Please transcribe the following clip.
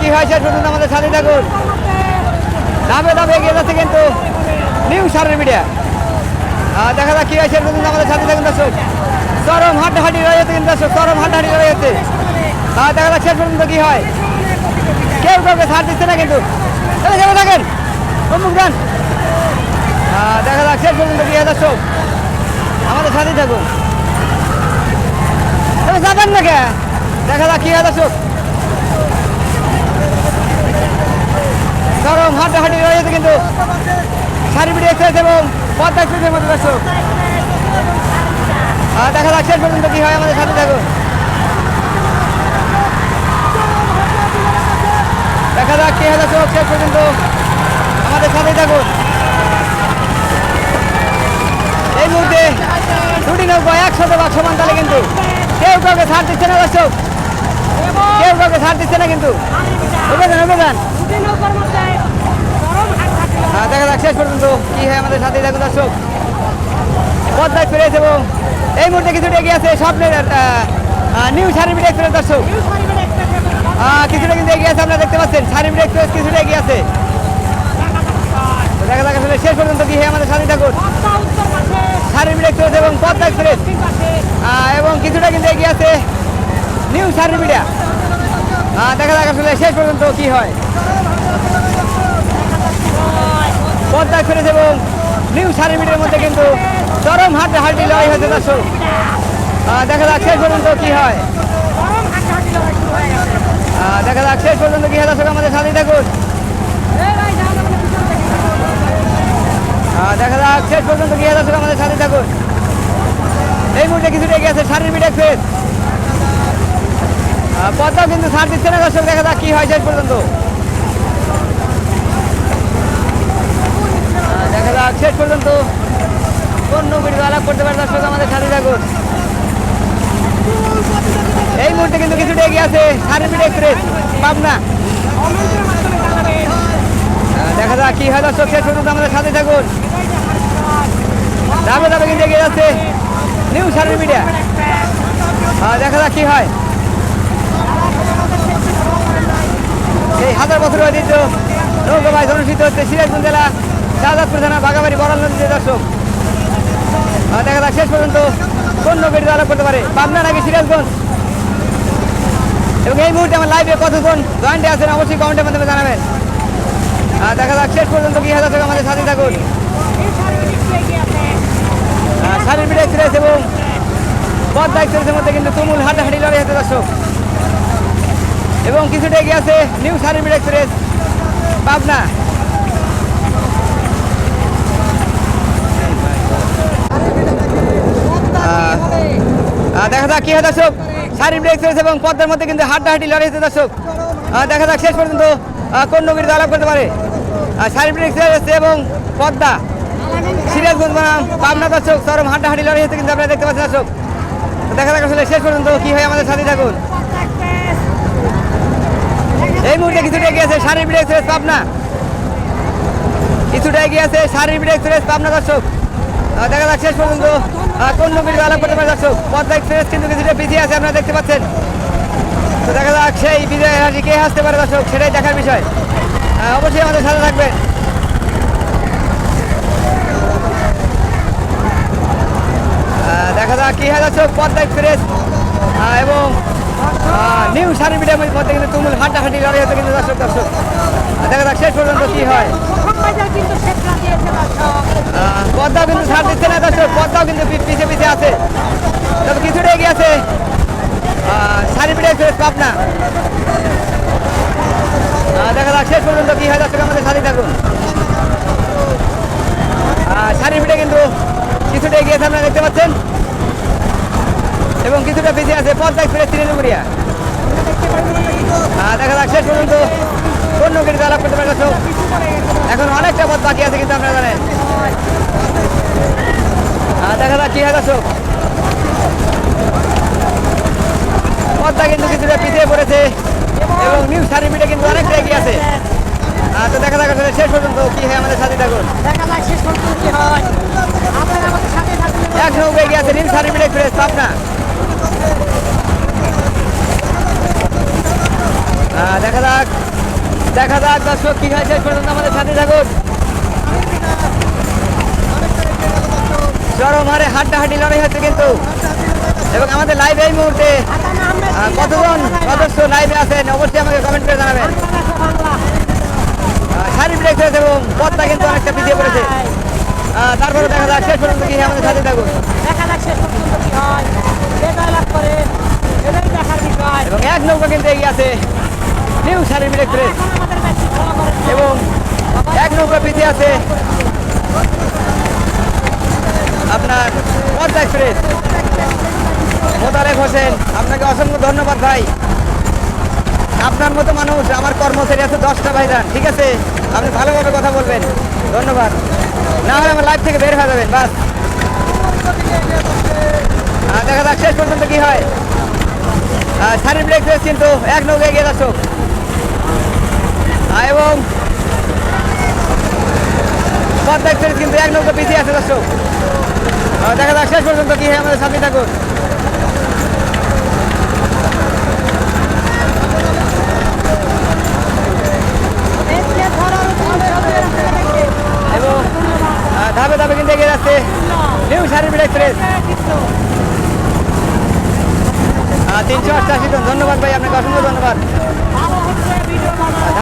কি হয়েছে? পর্যন্ত আমাদের সাথে থাকুন। দামে দামে এগিয়ে যাচ্ছে কিন্তু নিউ সারের মিডিয়া। দেখা যাক কি হয়েছে। পর্যন্ত আমাদের সাথে থাকুন দর্শক। চরম হাড্ডাহাড্ডি রয়েছে কিন্তু দর্শক চরম হাড্ডাহাড্ডি রয়েছে আহ, দেখা যাক শেষ পর্যন্ত কি হয়। কেউ কাউকে ছাড় দিচ্ছে না কিন্তু। থাকেন সম্মুখ যান দেখা যাক শেষ পর্যন্ত কি হয় দর্শক। আমাদের সাথেই থাকুন। যাবেন না কে? দেখা যাক কি হয় দর্শক। চরম হাড্ডাহাড্ডি রয়েছে কিন্তু। সারিবিড়ি এক্সাইজ এবং পদ্মা এক্সপ্রেসের মধ্যে আহ, দেখা যাক শেষ পর্যন্ত কি হয় আমাদের সাথে থাকুন দেখা যাক কি হয় দর্শক শেষ পর্যন্ত আমাদের সাথেই থাকুন। এই মুহূর্তে দুটি নৌকা একসাথে বা সমান তালে কিন্তু কেউ কাউকে ছাড় দিচ্ছে না দর্শক। কেউ কাউকে ছাড় দিচ্ছে না কিন্তু। ওকে যান ওকে যান। আহ, দেখা যাক শেষ পর্যন্ত কি হয় আমাদের সাথেই থাকুন দর্শক। পদ্মায় ফিরেছে এবং এই মুহূর্তে কিছুটা এগিয়ে আছে স্বপ্নের নিউ সার্ভিস এক্সপ্রেস দর্শক। কিছুটা কিন্তু এগিয়ে আছে আপনারা দেখতে পাচ্ছেন সার্ভিস এক্সপ্রেস কিছুটা এগিয়ে আছে। দেখা যাক আসলে শেষ পর্যন্ত কি হয় আমাদের সাথে থাকুন। সার্ভিস এক্সপ্রেস এবং পদ্মা এক্সপ্রেস। এবং কিছুটা কিন্তু এগিয়ে আছে নিউ সার্ভিসিয়া দেখা যাক আসলে শেষ পর্যন্ত কি হয়। পদ্মা এক্সপ্রেস এবং নিউ সার্ভিসের মধ্যে কিন্তু চরম হাটে হাঁটি লড়াই হয়েছে দর্শক। দেখা যাক শেষ পর্যন্ত কি হয়। দেখা যাক শেষ পর্যন্ত কি হয় দর্শক আমাদের সাথে থাকুন। দেখা যাক শেষ পর্যন্ত কি হয় দর্শক আমাদের সাথে থাকুন। এই মুহূর্তে কিছুটা এগিয়ে আছে সার্ভিস এক্সপ্রেস আহ, পদ্মাও কিন্তু ছাড় দিচ্ছে না, দর্শক, দেখা যাক কি হয় শেষ পর্যন্ত। দেখা যাক শেষ পর্যন্ত কোন নৌকির আলাপ করতে পারে, দর্শক, আমাদের সাথে থাকুন এই মুহূর্তে কিন্তু কিছুটা এগিয়ে আছে সার্ভিস এক্সপ্রেস, পাবনা। দেখা যাক কি হয়, দর্শক, শেষ পর্যন্ত আমাদের সাথে থাকুন দামে দামে কিন্তু এগিয়ে যাচ্ছে নিউ সার্ভিস মিডিয়া দেখা যাক কি হয়। এই হাজার বছর ঐতিহ্য নৌকাবাই অনুষ্ঠিত হচ্ছে সিরাজগঞ্জ জেলা শাহজাদপুর থানা বাগাবাড়ি বড়াল নদীতে দর্শক। দেখা যাক শেষ পর্যন্ত কোন নৌকাটি আলাপ করতে পারে। পাবনা নাকি সিরাজগঞ্জ? এবং এই মুহূর্তে আমার লাইভে কতজন জয়েন্টে আছেন অবশ্যই কমেন্টের মাধ্যমে জানাবেন। আহ, দেখা যাক শেষ পর্যন্ত কি হাজার টাকা আমাদের সাথে থাকুন। সার্ভিস এক্সপ্রেস এবং পদ্মা এক্সপ্রেসের মধ্যে কিন্তু তুমুল হাঁটাহাঁটি লড়াই হতে দর্শক। এবং কিছুটা এগিয়ে আছে নিউ সার্ভিস এক্সপ্রেস, পাবনা। দেখা যাক কি হয় দর্শক। সার্ভিস এক্সপ্রেস এবং পদ্মার মধ্যে কিন্তু হাড্ডাহাড্ডি লড়াই হতে দর্শক। দেখা যাক শেষ পর্যন্ত কোন নগরী আলাপ করতে পারে। সার্ভিস এক্সপ্রেস এবং পদ্মা। সিরাজগঞ্জ বনাম, পাবনা দর্শক, চরম হাড্ডাহাড্ডি লড়াই হতে কিন্তু আপনারা দেখতে পাচ্ছেন দর্শক। দেখা যাক আসলে শেষ পর্যন্ত কি হয় আমাদের সাথে থাকুন এই মুহূর্তে আছে সার্ভিস এক্সপ্রেস পাবনা। কিছুটা এগিয়ে আছে সার্ভিস এক্সপ্রেস পাবনা দর্শক। দেখা যাক শেষ পর্যন্ত কোন নবীর আলাপ করতে পারে দর্শক। পদ্মা এক্সপ্রেস কিন্তু কিছুটা পিছিয়ে আছে, আপনারা দেখতে পাচ্ছেন। তো দেখা যাক সেই বিজয় হাসি কে হাসতে পারে দর্শক, সেটাই দেখার বিষয়। অবশ্যই আমাদের সাথে থাকবেন। দেখা যাক কি হয় দর্শক পদ্মা এক্সপ্রেস এবং আহ, নিউ সার্ভিসের মধ্যে কিন্তু তুমুল হাঁটাহাঁটি লড়াই হতে কিন্তু দর্শক দর্শক। দেখা যাক শেষ পর্যন্ত কি হয়। পদ্মাও কিন্তু ছাড় দিচ্ছে না দর্শক পদ্মাও কিন্তু পিছিয়ে পিছিয়ে আছে। তবে কিছুটা এগিয়ে আছে। Service express Pabna. আহ, দেখা যাক শেষ পর্যন্ত কি হয় দর্শক আমাদের সাথে থাকুন সার্ভিসে কিন্তু কিছুটা এগিয়ে আছে আপনারা দেখতে পাচ্ছেন। এবং কিছুটা পিছিয়ে আছে পদ্মা এক্সপ্রেস তৃণমূলিয়া। দেখা যাক শেষ পর্যন্ত কোন নৌকির আলাপ করতে পারে দর্শক এখন অনেকটা পথ বাকি আছে কিন্তু আপনারা জানেন। আহ, দেখা যাক কি হয় দর্শক। পদ্মা কিন্তু কিছুটা পিছিয়ে পড়েছে এবং নিউ সার্ভিসে কিন্তু অনেকটা এগিয়ে আছে। আহ, তো দেখা যাক আসলে শেষ পর্যন্ত কি হয় আমাদের সাথে থাকুন। এক নৌকা এগিয়ে আছে নিউ সার্ভিস এক্সপ্রেস পাবনা দেখা যাক। দেখা যাক দর্শক কি হয় শেষ পর্যন্ত আমাদের সাথে থাকুন। চরম হারে হাড্ডাহাড্ডি লড়াই হচ্ছে কিন্তু। এবং আমাদের লাইভ এই মুহূর্তে কতজন সদস্য লাইভে আছেন অবশ্যই আমাকে কমেন্ট করে জানাবেন। শাড়ি ব্রেক হয়েছে এবং পথটা কিন্তু অনেকটা পিছিয়ে পড়েছে। তারপরে দেখা যাক শেষ পর্যন্ত কি আমাদের সাথে থাকুন। দেখা যাক শেষ পর্যন্ত কি হয়। এবং এক নৌকা কিন্তু এগিয়ে আছে। নিউ ফলো করে এবং এক নৌকা পিছিয়ে আছে আপনার পদ্মা এক্সপ্রেস। মোতালেব হোসেন, আপনাকে অসংখ্য ধন্যবাদ ভাই। আপনার মতো মানুষ, আমার কর্মচারী আছে দশটা ভাইজান, ঠিক আছে? আপনি ভালোভাবে কথা বলবেন। ধন্যবাদ। না হলে আমার লাইফ থেকে বের হয়ে যাবেন, বাস। দেখা যাক শেষ পর্যন্ত কি হয়। শাড়ি ব্রেক কিন্তু এক নৌকা এগিয়ে যাচ্ছ। এবং পদ্মা এক্সপ্রেস কিন্তু এক নৌকা পিছিয়ে আছে, দর্শক। দেখা যাক শেষ পর্যন্ত কি হয় আমাদের সাথে থাকুন এবং ধাপে ধাপে কিন্তু এগিয়ে যাচ্ছে নিউ শাড়ি এক্সপ্রেস তিনশো অষ্টাশি ধন্যবাদ ভাই, আপনাকে অসংখ্য ধন্যবাদ।